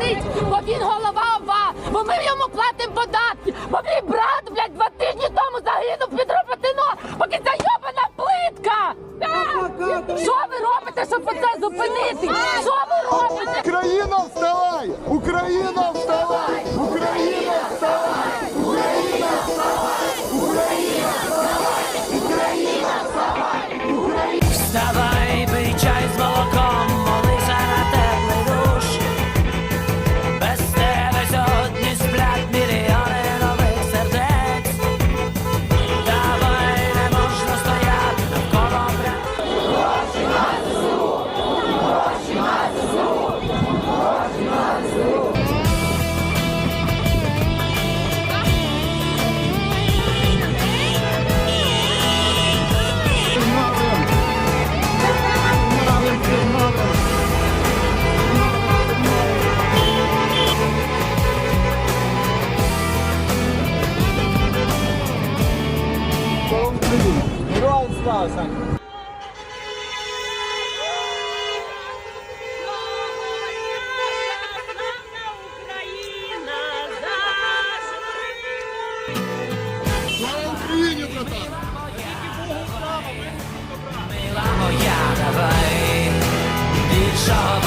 сидить, бо він голова ОВА, бо ми йому платимо податки, бо мій брат, блядь, два тижні тому загинув під Роботино, поки ця йобана плитка! Що ви робите, щоб це зупинити? Що ви робите? Україна вставай! Україна вставай! Україна вставай! Україна! Україна! Україна вставай! Вставай, Героям слава, Саня! Слава Україні, братан! Мила моя, давай більшого